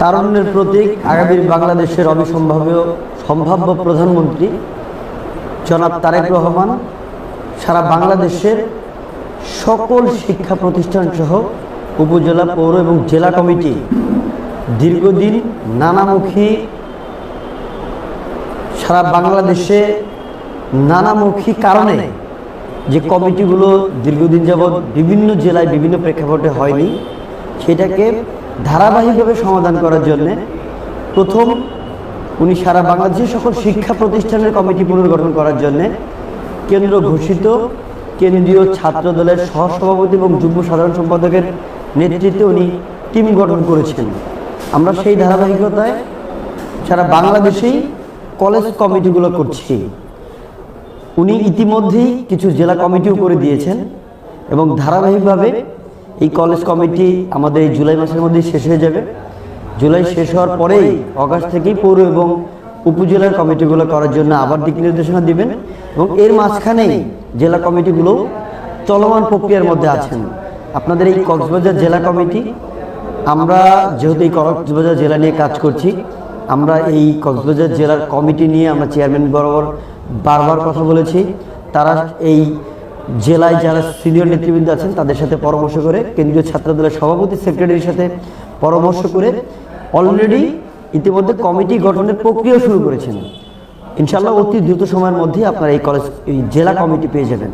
তারুণ্যের প্রতীক আগামী বাংলাদেশের অবিসম্ভাব্য সম্ভাব্য প্রধানমন্ত্রী জনাব তারেক রহমান সারা বাংলাদেশের সকল শিক্ষা প্রতিষ্ঠান সহ উপজেলা পৌর এবং জেলা কমিটি দীর্ঘদিন নানামুখী সারা বাংলাদেশে নানামুখী কারণে যে কমিটিগুলো দীর্ঘদিন যাবৎ বিভিন্ন জেলায় বিভিন্ন প্রেক্ষাপটে হয়নি, সেটাকে ধারাবাহিকভাবে সমাধান করার জন্যে প্রথম উনি সারা বাংলাদেশের সকল শিক্ষা প্রতিষ্ঠানের কমিটি পুনর্গঠন করার জন্যে কেন্দ্র ঘোষিত, কেন্দ্রীয় ছাত্র দলের সহসভাপতি এবং যুগ্ম সাধারণ সম্পাদকের নেতৃত্বে উনি টিম গঠন করেছেন। আমরা সেই ধারাবাহিকতায় সারা বাংলাদেশেই কলেজ কমিটিগুলো করছি। উনি ইতিমধ্যেই কিছু জেলা কমিটিও করে দিয়েছেন এবং ধারাবাহিকভাবে এই কলেজ কমিটি আমাদের এই জুলাই মাসের মধ্যেই শেষ হয়ে যাবে। জুলাই শেষ হওয়ার পরেই অগাস্ট থেকেই পৌর এবং উপজেলার কমিটিগুলো করার জন্য আবার দিক নির্দেশনা দিবেন এবং এর মাঝখানেই জেলা কমিটিগুলো চলমান প্রক্রিয়ার মধ্যে আছেন। আপনাদের এই কক্সবাজার জেলা কমিটি আমরা যেহেতু এই কক্সবাজার জেলা নিয়ে কাজ করছি, আমরা এই কক্সবাজার জেলার কমিটি নিয়ে আমরা চেয়ারম্যান বরাবর বারবার কথা বলেছি। তারা এই জেলায় যারা সিনিয়র নেতৃবৃন্দ আছেন, তাদের সাথে পরামর্শ করে কেন্দ্রীয় ছাত্রদলের সভাপতি, সেক্রেটারির সাথে পরামর্শ করে অলরেডি ইতিমধ্যে কমিটি গঠনের প্রক্রিয়া শুরু করেছেন। ইনশাল্লাহ অতি দ্রুত সময়ের মধ্যেই আপনারা এই কলেজ এই জেলা কমিটি পেয়ে যাবেন।